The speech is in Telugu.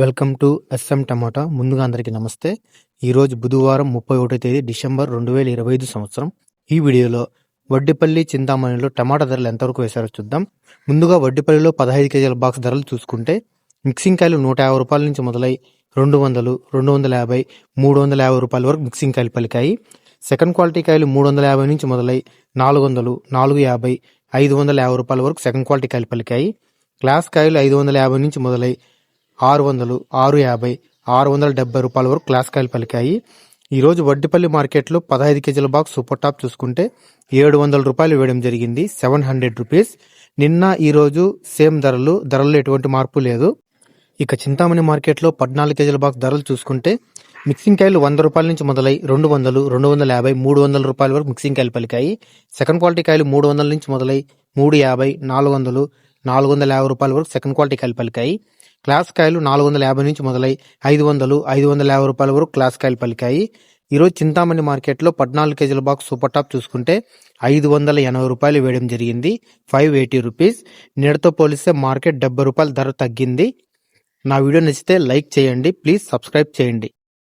వెల్కమ్ టు ఎస్ఎం టమాటా. ముందుగా అందరికీ నమస్తే. ఈరోజు బుధవారం ముప్పై ఒకటో తేదీ డిసెంబర్ రెండు వేల ఇరవై ఐదు సంవత్సరం. ఈ వీడియోలో వడ్డిపల్లి చింతామణిలో టమాటా ధరలు ఎంతవరకు వేశారో చూద్దాం. ముందుగా వడ్డిపల్లిలో పదహైదు కేజీల బాక్స్ ధరలు చూసుకుంటే మిక్సింగ్ కాయలు నూట యాభై రూపాయల నుంచి మొదలై రెండు వందలు రెండు వందల యాభై మూడు వందల యాభై రూపాయల వరకు మిక్సింగ్ కాయలు పలికాయి. సెకండ్ క్వాలిటీ కాయలు మూడు వందల యాభై నుంచి మొదలై నాలుగు వందలు నాలుగు యాభై ఐదు వందల యాభై రూపాయల వరకు సెకండ్ క్వాలిటీ కాయలు పలికాయి. క్లాస్ కాయలు ఐదు వందల యాభై నుంచి మొదలై ఆరు వందలు ఆరు యాభై ఆరు వందల డెబ్బై రూపాయల వరకు క్లాస్ కాయలు పలికాయి. ఈరోజు వడ్డిపల్లి మార్కెట్లో పదహైదు కేజీల బాక్స్ సూపర్ టాప్ చూసుకుంటే ఏడు వందల రూపాయలు వేయడం జరిగింది సెవెన్ హండ్రెడ్ రూపీస్. నిన్న ఈరోజు సేమ్ ధరలు ధరల్లో ఎటువంటి మార్పు లేదు. ఇక చింతామణి మార్కెట్లో పద్నాలుగు కేజీల బాక్స్ ధరలు చూసుకుంటే మిక్సింగ్ కాయలు వంద రూపాయల నుంచి మొదలై రెండు వందలు రెండు వందల యాభై మూడు వందల రూపాయల వరకు మిక్సింగ్ కాయలు పలికాయి. సెకండ్ క్వాలిటీ కాయలు మూడు వందల నుంచి మొదలై మూడు యాభై నాలుగు వందలు నాలుగు వందల యాభై రూపాయల వరకు సెకండ్ క్వాలిటీ కాయలు పలికాయి. క్లాస్ కాయలు నాలుగు వందల యాభై నుంచి మొదలై ఐదు వందలు ఐదు వందల యాభై రూపాయల వరకు క్లాస్ కాయలు పలికాయి. ఈరోజు చింతామణి మార్కెట్లో పద్నాలుగు కేజీల బాక్స్ సూపర్ టాప్ చూసుకుంటే ఐదు వందల ఎనభై రూపాయలు వేయడం జరిగింది. ఫైవ్ ఎయిటీ రూపీస్ నేడుతో పోలిస్తే మార్కెట్ డెబ్బై రూపాయల ధర తగ్గింది. నా వీడియో నచ్చితే లైక్ చేయండి. ప్లీజ్ సబ్స్క్రైబ్ చేయండి.